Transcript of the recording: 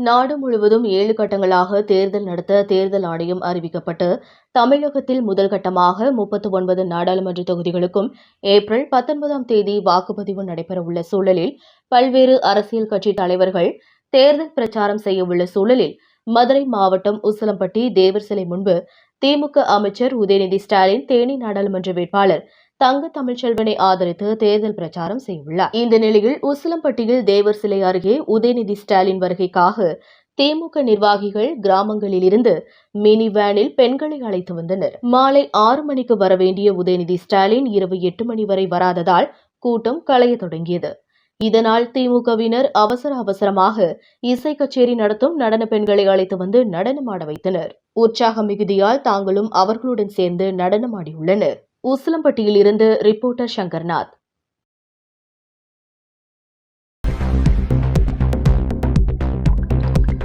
நாடு முழுவதும் ஏழு கட்டங்களாக தேர்தல் நடத்த தேர்தல் ஆணையம் அறிவிக்கப்பட்டு தமிழகத்தில் முதல் கட்டமாக முப்பத்து ஒன்பது நாடாளுமன்ற தொகுதிகளுக்கும் ஏப்ரல் பத்தொன்பதாம் தேதி வாக்குப்பதிவு நடைபெறவுள்ள சூழலில் பல்வேறு அரசியல் கட்சி தலைவர்கள் தேர்தல் பிரச்சாரம் செய்யவுள்ள சூழலில் மதுரை மாவட்டம் உசிலம்பட்டி தேவர் சிலை முன்பு திமுக அமைச்சர் உதயநிதி ஸ்டாலின் தேனி நாடாளுமன்ற வேட்பாளர் தங்க தமிழ்ச்செல்வனை ஆதரித்து தேர்தல் பிரச்சாரம் செய்துள்ளார். இந்த நிலையில் உசிலம்பட்டியில் தேவர் சிலை அருகே உதயநிதி ஸ்டாலின் வருகைக்காக திமுக நிர்வாகிகள் கிராமங்களில் இருந்து மினி வேனில் பெண்களை அழைத்து வந்தனர். மாலை ஆறு மணிக்கு வரவேண்டிய உதயநிதி ஸ்டாலின் இரவு எட்டு மணி வரை வராததால் கூட்டம் களைய தொடங்கியது. இதனால் திமுகவினர் அவசர அவசரமாக இசை கச்சேரி நடத்தும் நடன பெண்களை அழைத்து வந்து நடனமாட வைத்தனர். உற்சாக மிகுதியால் தாங்களும் அவர்களுடன் சேர்ந்து நடனமாடியுள்ளனர். உசிலம்பட்டியிலிருந்து ரிப்போர்ட்டர் சங்கர்நாத்.